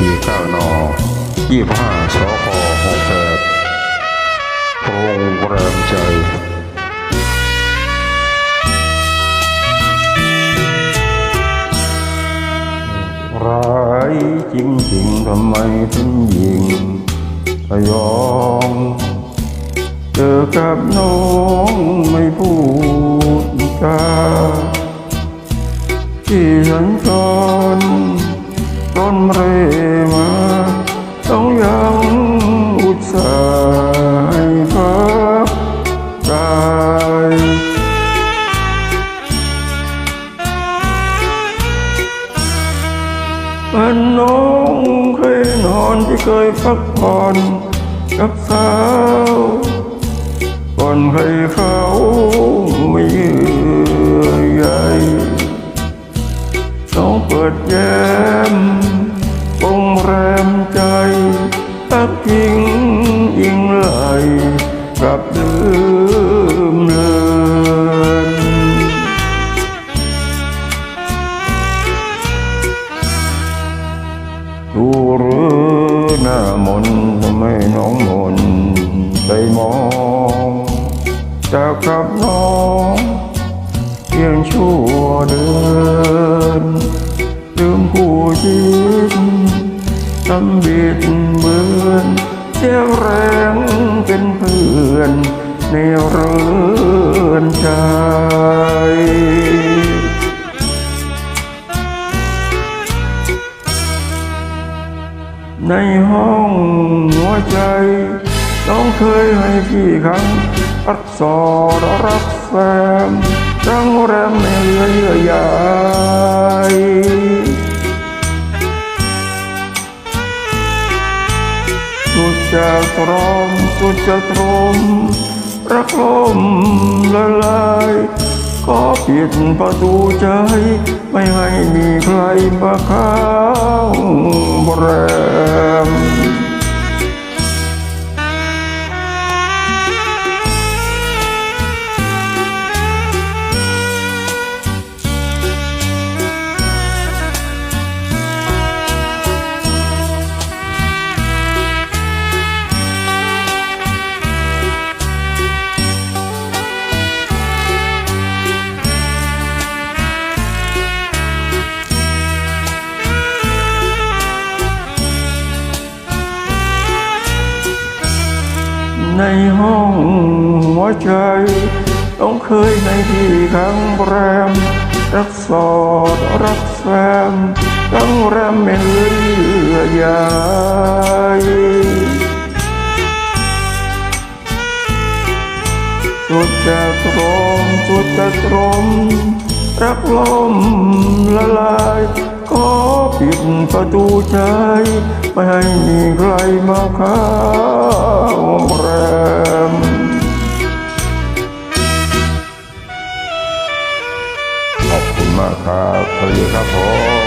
สี่เก้านอยี่ห้าสคหกแปดโรงแรมใจร้ายจริงๆทำไมถึงยิงพยองเจอกับน้องไม่พูดจาที่ฉันจนต้ กับสาวก่อนใครเขาไม่เยื่อใยน้องเปิดแย้มปงแรมใจตักพิงอิงไหลกับเดือ หน้ามนทำไมน้องมนไปมองจากกับน้องเพียงชั่วเดินลืมผู้ชิดทำบิดเบือนเสียแรงเป็นเพื่อนในเรือนใจ ในห้องหัวใจ น้องเคยให้พี่ครั้งรักสอดรักแฟมรังแรมไม่เหลือเยื่อใยสุดจะตรอมสุดจะตรมรักลมละลาย ขอปิดประตูใจ ไม่ให้มีใครมาเข้าแรม วใจ ต้องเคยในที่ครั้งแรม รักสอดรักแฟมตั้งแรมไม่เหลือใยสุดจะตรมสุดจะตรม รักลมละลายก็ปิดประตูใจ ไม่ให้มีใครมาเข้าแรม ครับสวัสดีครับผม